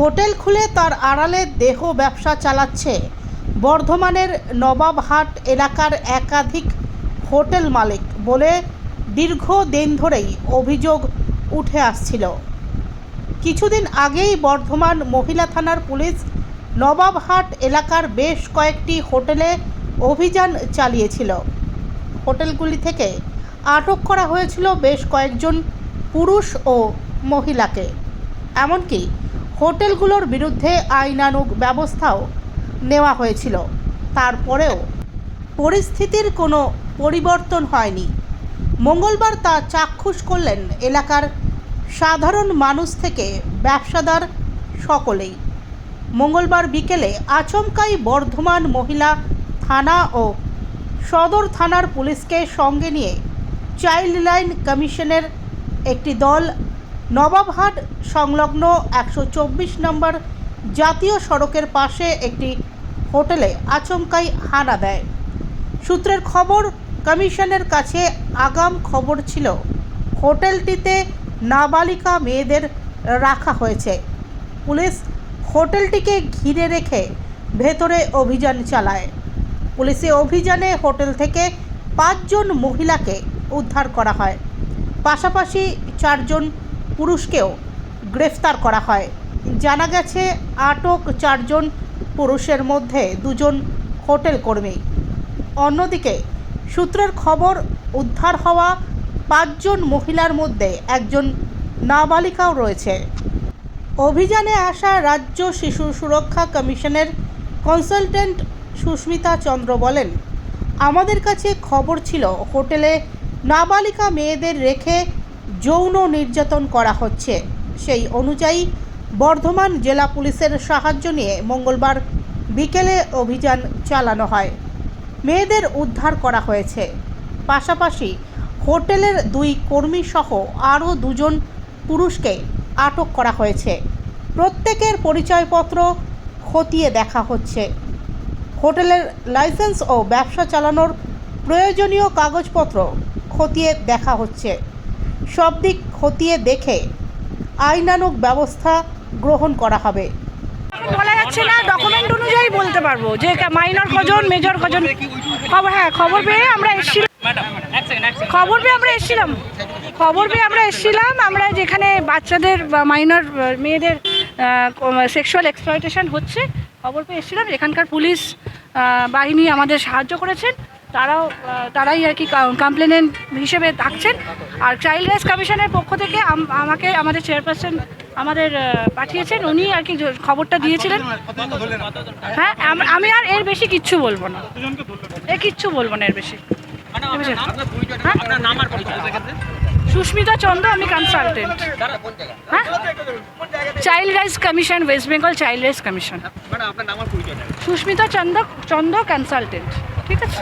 Hotel খুলে তার আড়ালে দেহ ব্যবসা চালাচ্ছে। বর্ধমানের নবাবহাট এলাকার একাধিক হোটেল মালিক বলে দীর্ঘদিন ধরেই অভিযোগ উঠে আসছিল। কিছুদিন আগেই বর্ধমান মহিলা থানার পুলিশ নবাবহাট এলাকার বেশ কয়েকটি হোটেলে অভিযান চালিয়েছিল। হোটেলগুলি থেকে আটক করা হয়েছিল বেশ কয়েকজন পুরুষ ও মহিলাকে। এমনকি হোটেলগুলোর বিরুদ্ধে আইনানুগ ব্যবস্থাও নেওয়া হয়েছিল। তারপরেও পরিস্থিতির কোনো পরিবর্তন হয়নি। মঙ্গলবার তা চাক্ষুষ করলেন এলাকার সাধারণ মানুষ থেকে ব্যবসাদার সকলেই। মঙ্গলবার বিকেলে আচমকাই বর্ধমান মহিলা থানা ও সদর থানার পুলিশকে সঙ্গে নিয়ে চাইল্ড লাইন কমিশনের একটি দল নবাবহাট সংলগ্ন একশো চব্বিশ নম্বর জাতীয় সড়কের পাশে একটি হোটেলে আচমকাই হানা দেয়। সূত্রের খবর, কমিশনের কাছে আগাম খবর ছিল, হোটেলটিতে নাবালিকা মেয়েদের রাখা হয়েছে। পুলিশ হোটেলটিকে ঘিরে রেখে ভেতরে অভিযান চালায়। পুলিশে অভিযানে হোটেল থেকে পাঁচজন মহিলাকে উদ্ধার করা হয়। পাশাপাশি চারজন পুরুষকেও গ্রেফতার করা হয়। জানা গেছে, আটক চারজন পুরুষের মধ্যে দুজন হোটেল কর্মী। অন্যদিকে, সূত্রের খবর, উদ্ধার হওয়া পাঁচজন মহিলার মধ্যে একজন নাবালিকাও রয়েছে। অভিযানে আসা রাজ্য শিশু সুরক্ষা কমিশনের কনসালটেন্ট সুস্মিতা চন্দ্র বলেন, আমাদের কাছে খবর ছিল হোটেলে নাবালিকা মেয়েদের রেখে যৌন নির্যাতন করা হচ্ছে। সেই অনুযায়ী বর্ধমান জেলা পুলিশের সাহায্য নিয়ে মঙ্গলবার বিকেলে অভিযান চালানো হয়। মেয়েদের উদ্ধার করা হয়েছে। পাশাপাশি হোটেলের দুই কর্মী সহ আরও দুজন পুরুষকে আটক করা হয়েছে। প্রত্যেকের পরিচয়পত্র খতিয়ে দেখা হচ্ছে। হোটেলের লাইসেন্স ও ব্যবসা চালানোর প্রয়োজনীয় কাগজপত্র খতিয়ে দেখা হচ্ছে। সব দিক খতিয়ে দেখে আইনানুগ ব্যবস্থা গ্রহণ করা হবে। বলা যাচ্ছে না ডকুমেন্ট অনুযায়ী বলতে পারব যে মাইনর কজন মেজর কজন। খবর হ্যাঁ খবর পেয়ে আমরা এসেছিলাম। খবর পেয়ে আমরা এসেছিলাম। খবর পেয়ে আমরা এসেছিলাম, আমরা যেখানে বাচ্চাদের মাইনর মেয়েদের সেক্সুয়াল এক্সপ্লয়টেশন হচ্ছে, খবর পেয়ে এসেছিলাম। এখানকার পুলিশ বাহিনী আমাদের সাহায্য করেছেন। তারাও তারাই আর কি কমপ্লেনেন্ট হিসেবে থাকছেন। আর চাইল্ড রাইটস কমিশনের পক্ষ থেকে আমাকে আমাদের চেয়ারপারসন আমাদের পাঠিয়েছেন। উনি আর কি খবরটা দিয়েছিলেন। হ্যাঁ আমি আর এর বেশি কিচ্ছু বলব না। এ কিচ্ছু বলব না এর বেশি। বুঝলেন? হ্যাঁ? সুস্মিতা চন্দ্র আমি কনসালটেন্ট হ্যাঁ? Child rights commission West Bengal child rights commission Susmita Chandra Chandra consultant ঠিক আছে।